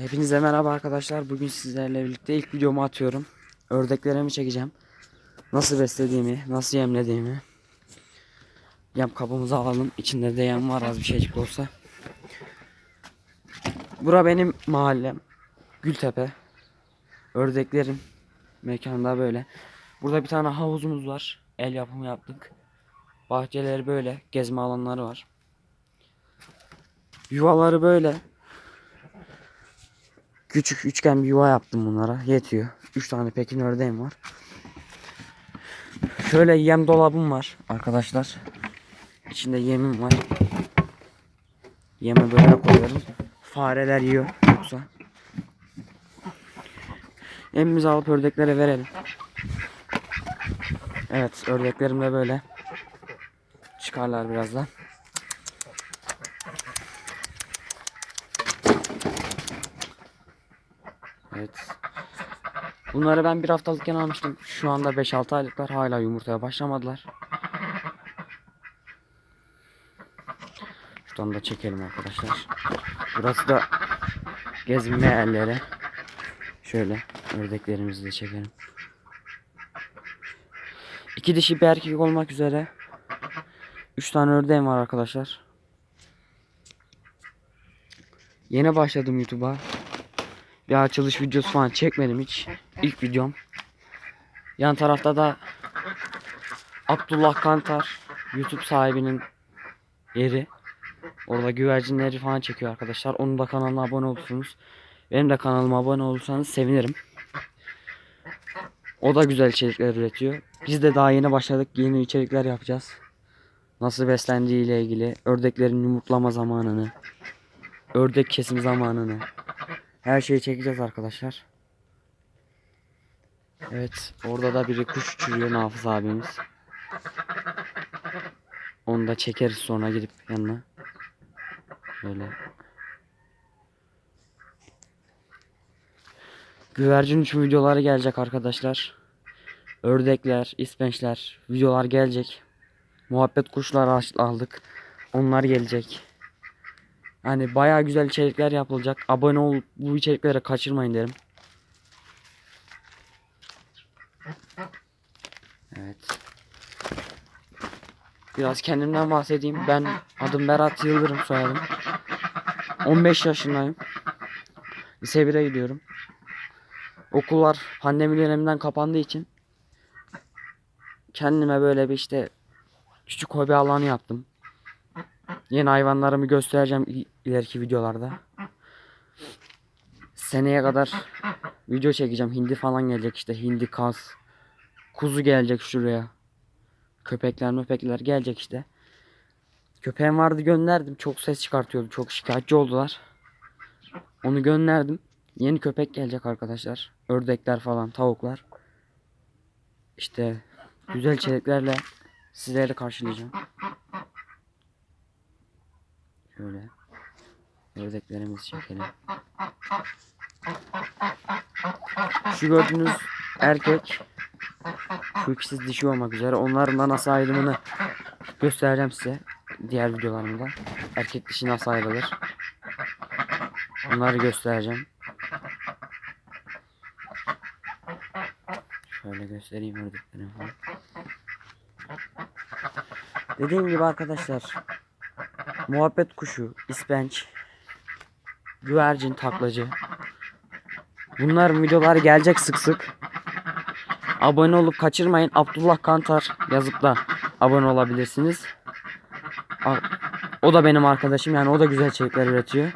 Hepinize merhaba arkadaşlar. Bugün sizlerle birlikte ilk videomu atıyorum. Ördeklerimi çekeceğim. Nasıl beslediğimi, nasıl yemlediğimi. Yem kabımızı alalım. İçinde de yem var az bir şeycik olsa. Bura benim mahallem. Gültepe. Ördeklerim. Mekanda böyle. Burada bir tane havuzumuz var. El yapımı yaptık. Bahçeleri böyle. Gezme alanları var. Yuvaları böyle. Küçük üçgen bir yuva yaptım bunlara. Yetiyor. 3 tane pekin ördeğim var. Şöyle yem dolabım var arkadaşlar. İçinde yemim var. Yemi böyle koyuyorum. Fareler yiyor yoksa. Yemimizi alıp ördeklere verelim. Evet ördeklerim de böyle. Çıkarlar birazdan. Evet. Bunları ben bir haftalıkken almıştım. Şu anda 5-6 aylıklar hala yumurtaya başlamadılar. Şuradan da çekelim arkadaşlar. Burası da gezme yerleri. Şöyle ördeklerimizi de çekelim. İki dişi bir erkek olmak üzere. Üç tane ördeğim var arkadaşlar. Yeni başladım YouTube'a. Bir açılış videosu falan çekmedim hiç. İlk videom. Yan tarafta da Abdullah Kantar YouTube sahibinin yeri. Orada güvercinleri falan çekiyor arkadaşlar. Onun da kanalına abone olursunuz. Benim de kanalıma abone olursanız sevinirim. O da güzel içerikler üretiyor. Biz de daha yeni başladık. Yeni içerikler yapacağız. Nasıl beslendiği ile ilgili. Ördeklerin yumurtlama zamanını. Ördek kesim zamanını. Her şeyi çekeceğiz arkadaşlar. Evet. Orada da biri kuş uçuruyor Nafız abimiz. Onu da çekeriz sonra gidip yanına. Böyle. Güvercin uçum videoları gelecek arkadaşlar. Ördekler, ispençler videolar gelecek. Muhabbet kuşları aç- aldık. Onlar gelecek. Hani bayağı güzel içerikler yapılacak. Abone ol bu içeriklere kaçırmayın derim. Evet. Biraz kendimden bahsedeyim. Ben adım Berat Yıldırım soyadım. 15 yaşındayım. Lise 1'e gidiyorum. Okullar pandemi döneminden kapandığı için kendime böyle bir işte küçük hobi alanı yaptım. Yeni hayvanlarımı göstereceğim il- ileriki videolarda. Seneye kadar video çekeceğim. Hindi falan gelecek işte. Hindi, kaz. Kuzu gelecek şuraya. Köpekler möpekler gelecek işte. Köpeğim vardı gönderdim. Çok ses çıkartıyordu. Çok şikayetçi oldular. Onu gönderdim. Yeni köpek gelecek arkadaşlar. Ördekler falan, tavuklar. İşte güzel içeriklerle sizleri karşılayacağım. Şöyle. Ördeklerimizi çekelim. Şu gördüğünüz erkek. Şu ikisi dişi olmak üzere. Onların da nasıl ayrımını göstereceğim size. Diğer videolarımda. Erkek dişi nasıl ayrılır. Onları göstereceğim. Şöyle göstereyim ördeklerimi. Dediğim gibi arkadaşlar muhabbet kuşu, ispenç, güvercin, taklacı. Bunların videoları gelecek sık sık. Abone olup kaçırmayın. Abdullah Kantar yazıp da abone olabilirsiniz. O da benim arkadaşım yani o da güzel içerikler üretiyor.